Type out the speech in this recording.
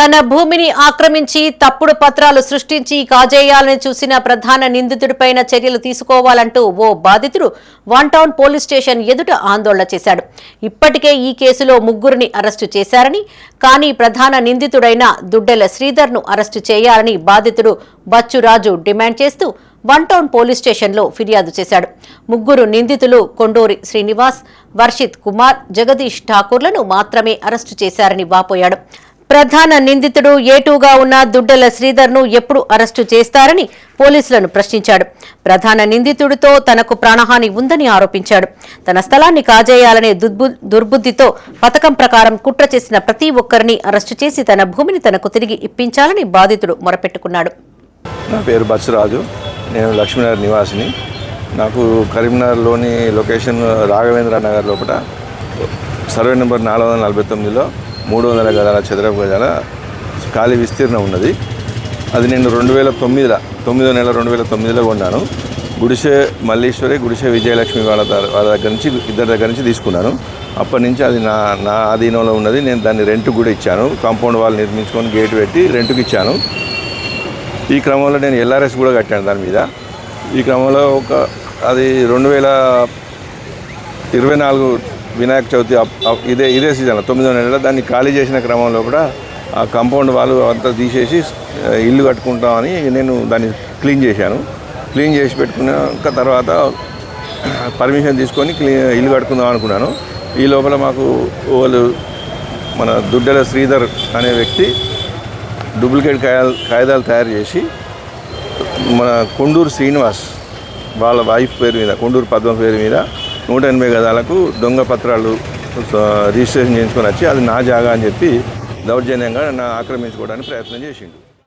తన భూమిని ఆక్రమించి తప్పుడు పత్రాలు సృష్టించి కాజేయాలని చూసిన ప్రధాన నిందితుడిపైన చర్యలు తీసుకోవాలంటూ ఓ బాధితుడు వన్ టౌన్ పోలీస్ స్టేషన్ ఎదుట ఆందోళన చేశాడు. ఇప్పటికే ఈ కేసులో ముగ్గురిని అరెస్టు చేశారని కానీ ప్రధాన నిందితుడైన దుడ్డెల శ్రీధర్ను అరెస్టు చేయాలని బాధితుడు బచ్చురాజు డిమాండ్ చేస్తూ వన్ టౌన్ పోలీస్ స్టేషన్లో ఫిర్యాదు చేశాడు. ముగ్గురు నిందితులు కొండూరి శ్రీనివాస్ వర్షిత్ కుమార్ జగదీష్ ఠాకూర్లను మాత్రమే అరెస్టు చేశారని వాపోయాడు. ప్రధాన నిందితుడు ఏటూగా ఉన్న దుడ్డెల శ్రీధర్ను ఎప్పుడు అరెస్టు చేస్తారని పోలీసులను ప్రశ్నించాడు. ప్రధాన నిందితుడితో తనకు ప్రాణహాని ఉందని ఆరోపించాడు. తన స్థలాన్ని కాజేయాలనే దుర్బు- దుర్బుద్ధితో పథకం ప్రకారం కుట్ర చేసిన ప్రతి ఒక్కరిని అరెస్టు చేసి తన భూమిని తనకు తిరిగి ఇప్పించాలని బాధితుడు మొరపెట్టుకున్నాడు. నా పేరు బత్సరాజు నేను లక్ష్మీనగర్ నివాసిని. నాకు కరీంనగర్లోని లొకేషన్ రాఘవేంద్ర నగర్ లోపల సర్వే నెంబర్ నాలుగు వందల నలభై తొమ్మిదిలో మూడు వందల గదాల చదరపు గదాల ఖాళీ విస్తీర్ణం ఉన్నది. అది నేను రెండు వేల తొమ్మిదిలో తొమ్మిదో నెల రెండు వేల తొమ్మిదిలో కొన్నాను. గుడిసె మల్లీశ్వరి గుడిసె విజయలక్ష్మి వాళ్ళ వాళ్ళ దగ్గర నుంచి ఇద్దరి దగ్గర నుంచి తీసుకున్నాను. అప్పటి నుంచి అది నా నా ఆధీనంలో ఉన్నది. నేను దాన్ని రెంట్ కూడా ఇచ్చాను. కాంపౌండ్ వాళ్ళు నిర్మించుకొని గేట్ పెట్టి రెంట్కి ఇచ్చాను. ఈ క్రమంలో నేను ఎల్ఆర్ఎస్ కూడా కట్టాను దాని మీద. ఈ క్రమంలో ఒక అది రెండు వేల ఇరవై నాలుగు వినాయక చవితి అప్- ఇదే ఇదే సీజన్లో తొమ్మిదో నెలలో దాన్ని ఖాళీ చేసిన క్రమంలో కూడా ఆ కాంపౌండ్ వాళ్ళు అంతా తీసేసి ఇల్లు కట్టుకుంటామని నేను దాన్ని క్లీన్ చేశాను. క్లీన్ చేసి పెట్టుకున్నాక తర్వాత పర్మిషన్ తీసుకొని క్లీన్ ఇల్లు కట్టుకుందాం అనుకున్నాను. ఈ లోపల మాకు వాళ్ళు మన దుడ్డల శ్రీధర్ అనే వ్యక్తి డూప్లికేట్ కాయలు కాగితాలు తయారు చేసి మన కొండూరు శ్రీనివాస్ వాళ్ళ వైఫ్ పేరు మీద కొండూరు పద్మ పేరు మీద నూట ఎనభై గదాలకు దొంగ పత్రాలు రిజిస్ట్రేషన్ చేయించుకొని వచ్చి అది నా జాగా అని చెప్పి దౌర్జన్యంగా నా ఆక్రమించుకోవడానికి ప్రయత్నం చేసిండు.